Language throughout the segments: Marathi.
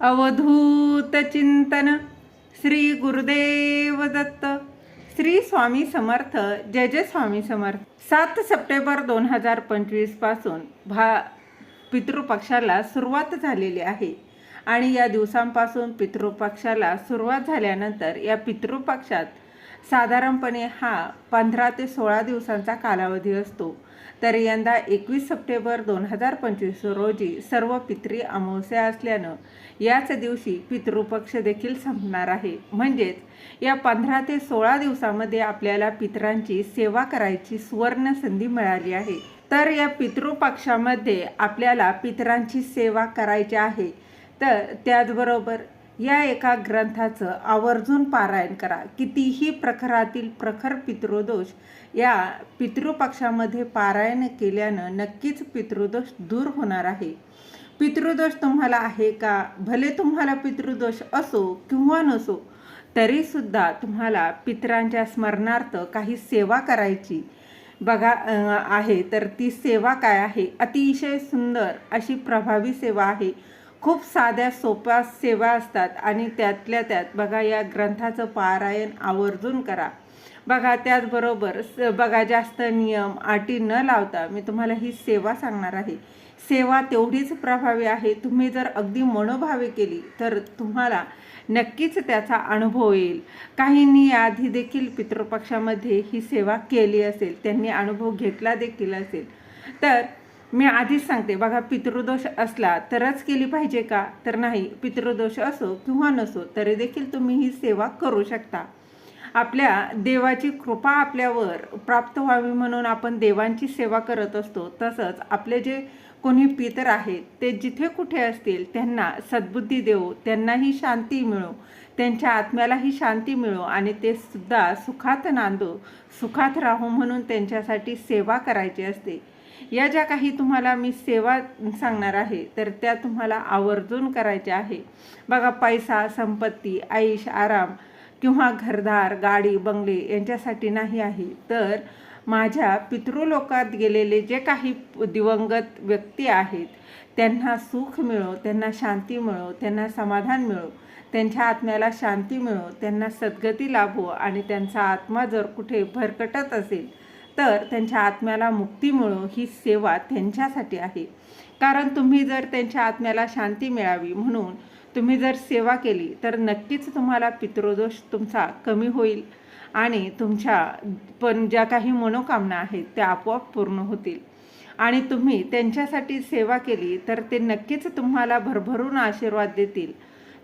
अवधूत चिंतन श्री गुरुदेव दत्त. श्री स्वामी समर्थ जय जय स्वामी समर्थ. सात सप्टेंबर दोन हजार पंचवीसपासून भा पितृपक्षाला सुरुवात झालेली आहे. आणि या दिवसांपासून पितृपक्षाला सुरुवात झाल्यानंतर या पितृपक्षात साधारणपणे हा पंधरा ते सोळा दिवसांचा कालावधी असतो. तर यंदा एकवीस सप्टेंबर दोन हजार पंचवीस रोजी सर्व पितरी अमावस्या असल्यानं याच दिवशी पितृपक्ष देखील संपणार आहे. म्हणजेच या पंधरा ते सोळा दिवसामध्ये आपल्याला पितरांची सेवा करायची सुवर्ण संधी मिळाली आहे. तर या पितृपक्षामध्ये आपल्याला पितरांची सेवा करायची आहे. तर त्याचबरोबर या एका ग्रंथाचं आवर्जून पारायण करा. कितीही प्रखरातील प्रखर पितृदोष या पितृपक्षामध्ये पारायण केल्यानं नक्कीच पितृदोष दूर होणार आहे. पितृदोष तुम्हाला आहे का? भले तुम्हाला पितृदोष असो किंवा नसो तरीसुद्धा तुम्हाला पितरांच्या स्मरणार्थ काही सेवा करायची बघा आहे. तर ती सेवा काय आहे? अतिशय सुंदर अशी प्रभावी सेवा आहे. खूप साध्या सोप्या सेवा असतात आणि त्यातल्या त्यात बघा या ग्रंथाचं पारायण आवर्जून करा. बघा त्याचबरोबर स बघा जास्त नियम अटी न लावता मी तुम्हाला ही सेवा सांगणार आहे. सेवा तेवढीच प्रभावी आहे. तुम्ही जर अगदी मनोभावे केली तर तुम्हाला नक्कीच त्याचा अनुभव येईल. काहींनी याआधी देखील पितृपक्षामध्ये ही सेवा केली असेल त्यांनी अनुभव घेतला देखील असेल. तर मी आधीच सांगते बघा पितृदोष असला तरच केली पाहिजे का? तर नाही. पितृदोष असो किंवा नसो तरी देखील तुम्ही ही सेवा करू शकता. आपल्या देवाची कृपा आपल्यावर प्राप्त व्हावी म्हणून आपण देवांची सेवा करत असतो. तसंच आपले जे कोणी पितर आहेत ते जिथे कुठे असतील त्यांना सद्बुद्धी देऊ त्यांनाही शांती मिळो त्यांच्या आत्म्यालाही शांती मिळो आणि ते सुद्धा सुखात नांदो सुखात राहू म्हणून त्यांच्यासाठी सेवा करायची असते. या ज्या काही तुम्हाला मी सेवा सांगणार आहे तर त्या तुम्हाला आवर्जून करायच्या आहे. बघा पैसा संपत्ती आईश आराम किंवा घरदार गाडी बंगले यांच्यासाठी नाही आहे. तर माझ्या पितृलोकात गेलेले जे काही दिवंगत व्यक्ती आहेत त्यांना सुख मिळो त्यांना शांती मिळो त्यांना समाधान मिळो त्यांच्या आत्म्याला शांती मिळो त्यांना सद्गती लाभो आणि त्यांचा आत्मा जर कुठे भरकटत असेल तर त्यांच्या आत्म्याला मुक्ती मिळो ही सेवा त्यांच्यासाठी आहे. कारण तुम्ही जर त्यांच्या आत्म्याला शांती मिळावी म्हणून तुम्ही जर सेवा केली तर नक्कीच तुम्हाला पितृदोष तुमचा कमी होईल आणि तुमच्या पण ज्या काही मनोकामना आहेत त्या आपोआप पूर्ण होतील. आणि तुम्ही त्यांच्यासाठी सेवा केली तर ते नक्कीच तुम्हाला भरभरून आशीर्वाद देतील.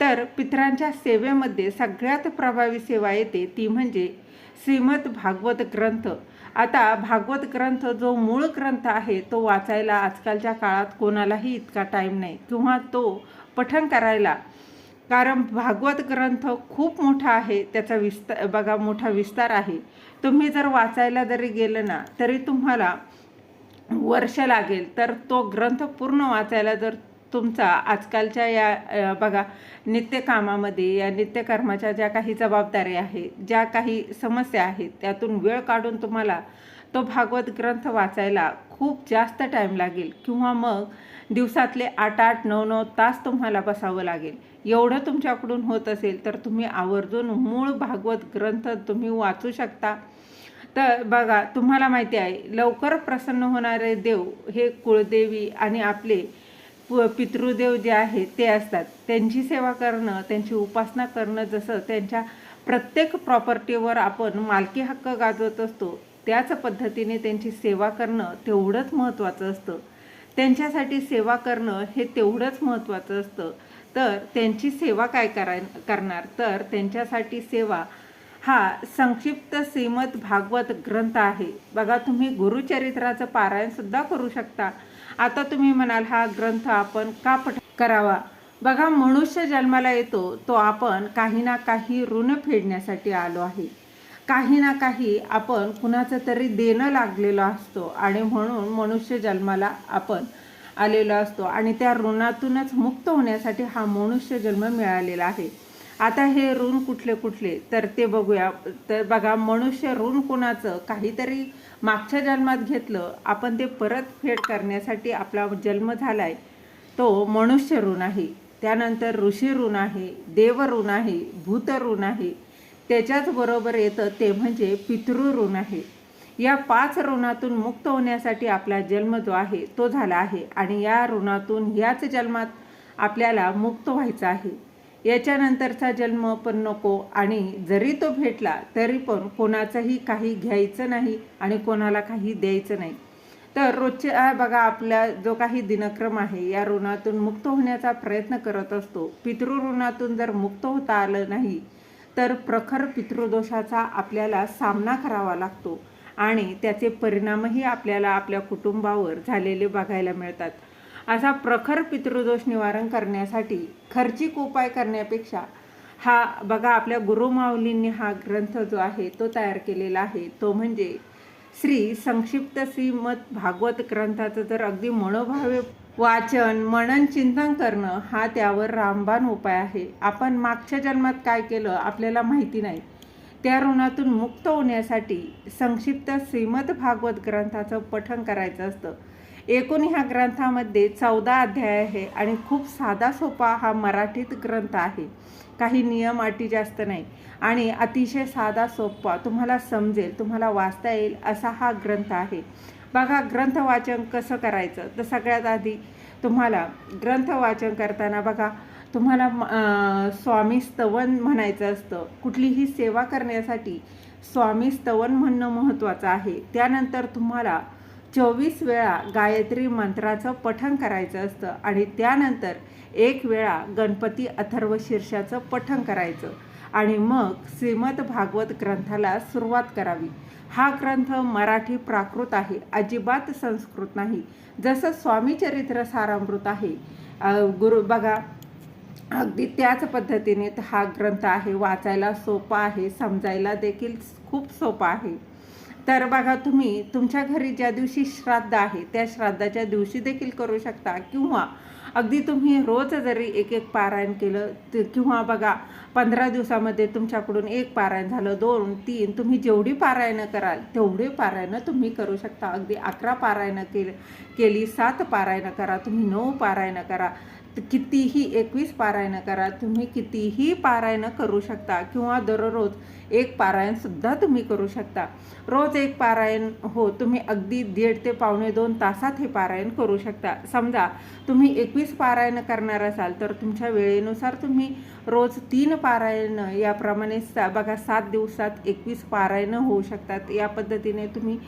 तर पितरांच्या सेवेमध्ये सगळ्यात प्रभावी सेवा येते ती म्हणजे श्रीमद भागवत ग्रंथ. आता भागवत ग्रंथ जो मूळ ग्रंथ आहे तो वाचायला आजकालच्या काळात कोणालाही इतका टाईम नाही. किंवा तो पठण करायला. कारण भागवत ग्रंथ खूप मोठा आहे त्याचा विस्तार बघा मोठा विस्तार आहे. तुम्ही जर वाचायला जरी गेलं ना तरी तुम्हाला वर्ष लागेल. तर तो ग्रंथ पूर्ण वाचायला जर तुमचा आजकालच्या या बघा नित्यकामामध्ये या नित्यकर्माच्या ज्या काही जबाबदाऱ्या आहेत ज्या काही समस्या आहेत त्यातून वेळ काढून तुम्हाला तो भागवत ग्रंथ वाचायला खूप जास्त टाईम लागेल. किंवा मग दिवसातले आठ आठ नऊ नऊ तास तुम्हाला बसावं लागेल. एवढं तुमच्याकडून होत असेल तर तुम्ही आवर्जून मूळ भागवत ग्रंथ तुम्ही वाचू शकता. तर बघा तुम्हाला माहिती आहे लवकर प्रसन्न होणारे देव हे कुळदेवी आणि आपले पितृदेव जे आहेत ते असतात. त्यांची सेवा करणं त्यांची उपासना करणं जसं त्यांच्या प्रत्येक प्रॉपर्टीवर आपण मालकी हक्क गाजवत असतो त्याच पद्धतीने त्यांची सेवा करणं तेवढंच महत्त्वाचं असतं. त्यांच्यासाठी सेवा करणं हे तेवढंच महत्त्वाचं असतं. तर त्यांची सेवा काय कराय करणार? तर त्यांच्यासाठी सेवा हा संक्षिप्त श्रीमद भागवत ग्रंथ आहे. बघा तुम्ही गुरुचरित्राचं पारायणसुद्धा करू शकता. आता तुम्ही म्हणाल हा ग्रंथ आपण का पठ करावा? बघा मनुष्य जन्माला येतो तो आपण काही ना काही ऋण फेडण्यासाठी आलो आहे. काही ना काही आपण कुणाचं तरी देणं लागलेलो असतो आणि म्हणून मनुष्य जन्माला आपण आलेलो असतो आणि त्या ऋणातूनच मुक्त होण्यासाठी हा मनुष्य जन्म मिळालेला आहे. आता हे ऋण कुठले कुठले? तर ते बघूया. तर बघा मनुष्य ऋण कोणाचं? काहीतरी मागच्या जन्मात घेतलं. आपण ते परत फेड करण्यासाठी आपला जन्म झालाय. तो मनुष्य ऋण आहे. त्यानंतर ऋषी ऋण आहे देव ऋण आहे भूत ऋण आहे. त्याच्याच बरोबर येतं ते म्हणजे पितृ ऋण आहे. या पाच ऋणातून मुक्त होण्यासाठी आपला जन्म जो आहे तो झाला आहे. आणि या ऋणातून याच जन्मात आपल्याला मुक्त व्हायचं आहे. याच्यानंतरचा जन्म पण नको. आणि जरी तो भेटला तरी पण कोणाचंही काही घ्यायचं नाही आणि कोणाला काही द्यायचं नाही. तर रोजच्या बघा आपला जो काही दिनक्रम आहे या ऋणातून मुक्त होण्याचा प्रयत्न करत असतो. पितृ ऋणातून जर मुक्त होता आलं नाही तर प्रखर पितृदोषाचा आपल्याला सामना करावा लागतो. आणि त्याचे परिणामही आपल्याला आपल्या कुटुंबावर झालेले बघायला मिळतात. असा प्रखर पितृदोष निवारण करण्यासाठी खर्चिक उपाय करण्यापेक्षा हा बघा आपल्या गुरुमाऊलींनी हा ग्रंथ जो आहे तो तयार केलेला आहे. तो म्हणजे श्री संक्षिप्त श्रीमद भागवत ग्रंथाचं जर अगदी मनोभावे वाचन मनन चिंतन करणं हा त्यावर रामबाण उपाय आहे. आपण मागच्या जन्मात काय केलं आपल्याला माहिती नाही. त्या ऋणातून मुक्त होण्यासाठी संक्षिप्त श्रीमद भागवत ग्रंथाचं पठण करायचं असतं. एकूण ह्या ग्रंथामध्ये चौदा अध्याय आहे आणि खूप साधा सोपा हा मराठीत ग्रंथ आहे. काही नियम अटी जास्त नाही. आणि अतिशय साधा सोपा तुम्हाला समजेल तुम्हाला वाचता येईल असा हा ग्रंथ आहे. बघा ग्रंथ वाचन कसं करायचं? तर सगळ्यात आधी तुम्हाला ग्रंथ वाचन करताना बघा तुम्हाला स्वामी स्तवन म्हणायचं असतं. कुठलीही सेवा करण्यासाठी स्वामी स्तवन म्हणणं महत्त्वाचं आहे. त्यानंतर तुम्हाला चोवीस वेळा गायत्री मंत्राचं पठण करायचं असतं आणि त्यानंतर एक वेळा गणपती अथर्व शीर्षाचं पठण करायचं. आणि मग श्रीमद भागवत ग्रंथाला सुरुवात करावी. हा ग्रंथ मराठी प्राकृत आहे अजिबात संस्कृत नाही. जसं स्वामी चरित्र सारामृत आहे गुरु बघा अगदी त्याच पद्धतीने हा ग्रंथ आहे वाचायला सोपा आहे समजायला देखील खूप सोपा आहे. तर बघा तुम्ही तुमच्या घरी ज्या दिवशी श्राद्ध आहे त्या श्राद्धाच्या दिवशी देखील करू शकता. किंवा अगदी तुम्ही रोज जरी एक एक पारायण केलं ते- किंवा बघा पंधरा दिवसामध्ये तुमच्याकडून एक पारायण झालं दोन तीन तुम्ही जेवढी पारायणं कराल तेवढी पारायणं तुम्ही करू शकता. अगदी अकरा पारायणं केली केली सात पारायणं करा तुम्ही नऊ पारायणं करा. कितीही एकवीस पारायणं करा तुम्ही कितीही पारायणं करू शकता किंवा दररोज एक पारायणसुद्धा तुम्ही करू शकता. रोज एक पारायण हो तुम्ही अगदी दीड ते पावणे दोन तासात हे पारायण करू शकता. समजा तुम्ही एकवीस पारायण करणार असाल तर तुमच्या वेळेनुसार तुम्ही रोज तीन पारायण याप्रमाणे सा बघा सात दिवसात एकवीस पारायणं होऊ शकतात. या पद्धतीने तुम्ही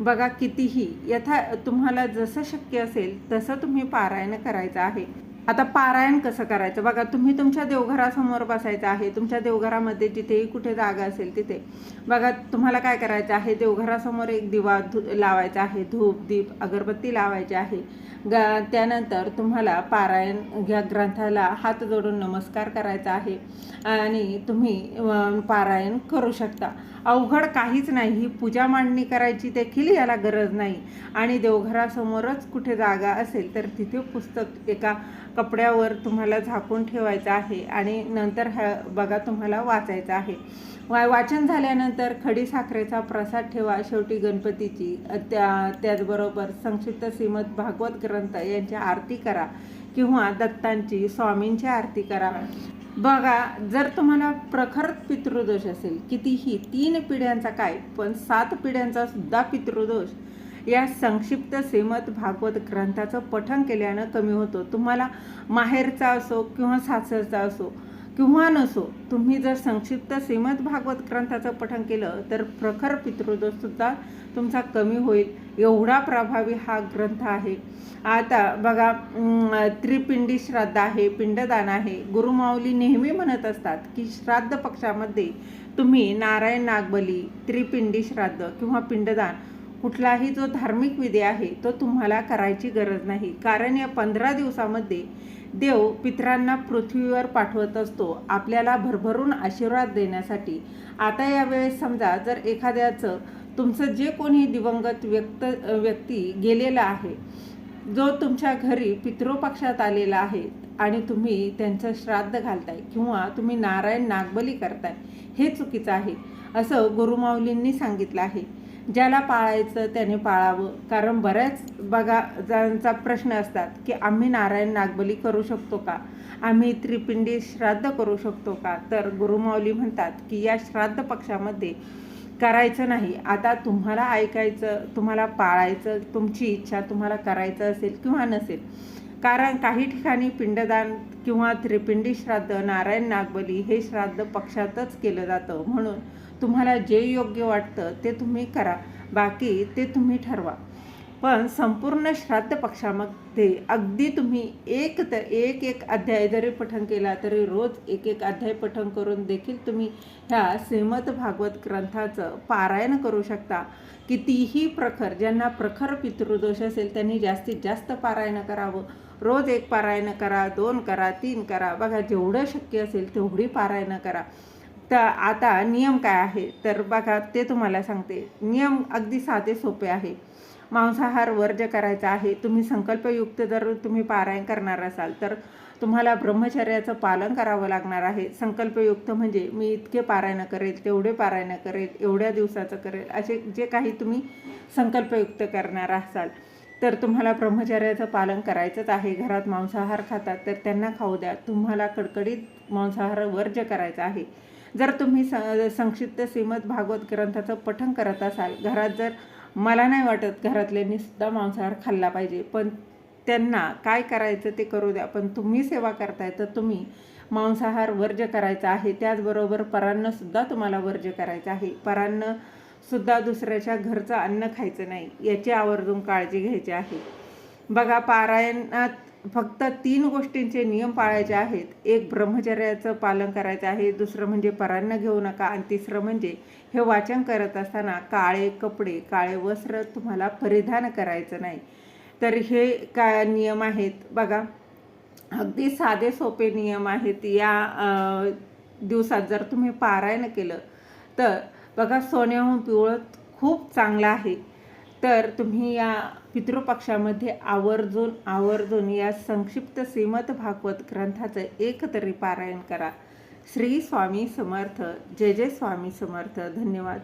बघा कितीही यथा तुम्हाला जसं शक्य असेल तसं तुम्ही पारायण करायचं आहे. आता पारायण कसं करायचं? बघा तुम्ही तुमच्या देवघरासमोर बसायचं आहे. तुमच्या देवघरामध्ये जिथेही कुठे जागा असेल तिथे. बघा तुम्हाला काय करायचं आहे? देवघरासमोर एक दिवा धु लावायचा आहे. धूप दीप अगरबत्ती लावायची आहे. ग त्यानंतर तुम्हाला पारायण या ग्रंथाला हात जोडून नमस्कार करायचा आहे. आणि तुम्ही पारायण करू शकता. अवघड काहीच नाही. ही पूजा मांडणी करायची देखील याला गरज नाही. आणि देवघरासमोरच कुठे जागा असेल तर तिथे पुस्तक एका कपड्यावर तुम्हाला झाकून ठेवायचं आहे आणि नंतर ह्या बघा तुम्हाला वाचायचं आहे. वा वाचन झाल्यानंतर खडी साखरेचा प्रसाद ठेवा शेवटी गणपतीची. त्या त्याचबरोबर संक्षिप्त श्रीमद भागवत ग्रंथ यांची आरती करा किंवा दत्तांची स्वामींची आरती करा. बघा जर तुम्हाला प्रखर पितृदोष असेल कितीही तीन पिढ्यांचा काय पण सात पिढ्यांचा सुद्धा पितृदोष या संक्षिप्त श्रीमद भागवत ग्रंथाचं पठन केल्यानं कमी होतो. तुम्हाला माहेरचा असो किंवा सासरचा असो किंवा नसो तुम्ही जर संक्षिप्त श्रीमद भागवत ग्रंथाचं पठन केलं तर प्रखर पितृदोषसुद्धा तुमचा कमी होईल. एवढा प्रभावी हा ग्रंथ आहे. आता बघा त्रिपिंडी श्राद्ध आहे पिंडदान आहे. गुरुमाऊली नेहमी म्हणत असतात की श्राद्ध पक्षामध्ये तुम्ही नारायण नागबली त्रिपिंडी श्राद्ध किंवा पिंडदान कुठलाही जो धार्मिक विधी आहे तो तुम्हाला करायची गरज नाही. कारण या पंधरा दिवसामध्ये देव पितरांना पृथ्वीवर पाठवत असतो. आपल्याला भरभरून आशीर्वाद देण्यासाठी. आता यावेळेस समजा जर एखाद्याचं तुमचं जे कोणी दिवंगत व्यक्त व्यक्ती गेलेला आहे जो तुमच्या घरी पितृपक्षात आलेला आहे आणि तुम्ही त्यांचं श्राद्ध घालताय किंवा तुम्ही नारायण नागबली करताय हे चुकीचं आहे. असं गुरुमाऊलींनी सांगितलं आहे. ज्याला पाळायचं त्याने पाळावं. कारण बऱ्याच बघा जणांचा प्रश्न असतात की आम्ही नारायण नागबली करू शकतो का? आम्ही त्रिपिंडी श्राद्ध करू शकतो का? तर गुरुमाऊली म्हणतात की या श्राद्ध पक्षामध्ये करायचं नाही. आता तुम्हाला ऐकायचं तुम्हाला पाळायचं तुमची इच्छा तुम्हाला करायचं असेल किंवा नसेल. कारण काही ठिकाणी पिंडदान किंवा त्रिपिंडी श्राद्ध नारायण नागबली हे श्राद्ध पक्षातच केलं जातं. म्हणून तुम्हाला जे योग्य वाटतं ते तुम्ही करा. बाकी ते तुम्ही ठरवा. पण संपूर्ण श्राद्ध पक्षामध्ये अगदी तुम्ही एक तर एक एक अध्याय जरी पठण केला तरी रोज एक एक अध्याय पठण करून देखील तुम्ही ह्या श्रीमद भागवत ग्रंथाचं पारायण करू शकता. कितीही प्रखर ज्यांना प्रखर पितृदोष असेल त्यांनी जास्तीत जास्त पारायण करावं. रोज एक पारायण करा दोन करा तीन करा. बघा जेवढं शक्य असेल तेवढी पारायण करा. तर आता नियम काय आहे? तर बघा ते तुम्हाला सांगते. नियम अगदी साधे सोपे आहे. मांसाहार वर्ज करायचा आहे. तुम्ही संकल्पयुक्त जर तुम्ही पारायण करणार असाल तर तुम्हाला ब्रह्मचर्याचं पालन करावं लागणार आहे. संकल्पयुक्त म्हणजे मी इतके पारायण करेल तेवढे पारायण करेल एवढ्या दिवसाचं करेल असे जे काही तुम्ही संकल्पयुक्त करणार असाल तर तुम्हाला ब्रह्मचर्याचं पालन करायचंच आहे. घरात मांसाहार खातात तर त्यांना खाऊ द्या. तुम्हाला कडकडीत मांसाहार वर्ज करायचा आहे. जर तुम्ही स संक्षिप्त श्रीमद भागवत ग्रंथाचं पठन करत असाल घरात जर मला नाही वाटत घरातल्यांनी सुद्धा मांसाहार खाल्ला पाहिजे पण त्यांना काय करायचं ते करू द्या पण तुम्ही सेवा करताय तर तुम्ही मांसाहार वर्ज्य करायचा आहे. त्याचबरोबर परांनासुद्धा तुम्हाला वर्ज्य करायचं आहे. परान्न दुसऱ्याच्या घरचं अन्न खायचं नाही याची आवर्जून काळजी घ्यायची आहे. बघा पारायणात फक्त तीन गोष्टींचे नियम पाळायचे आहेत. एक ब्रह्मचर्याचं पालन करायचं आहे. दुसरं म्हणजे परान्न घेऊ नका. आणि तिसरं म्हणजे हे वाचन करत असताना काळे कपडे काळे वस्त्र तुम्हाला परिधान करायचं नाही. तर हे काय नियम आहेत? बघा अगदी साधे सोपे नियम आहेत. या दिवसात जर तुम्ही पारायण केलं तर बघा सोन्याहून पिवळं खूप चांगलं आहे. तर तुम्ही या पितृपक्षामध्ये आवर्जून आवर्जून या संक्षिप्त श्रीमद भागवत ग्रंथाचं एक तरी पारायण करा. श्री स्वामी समर्थ. जय जय स्वामी समर्थ. धन्यवाद.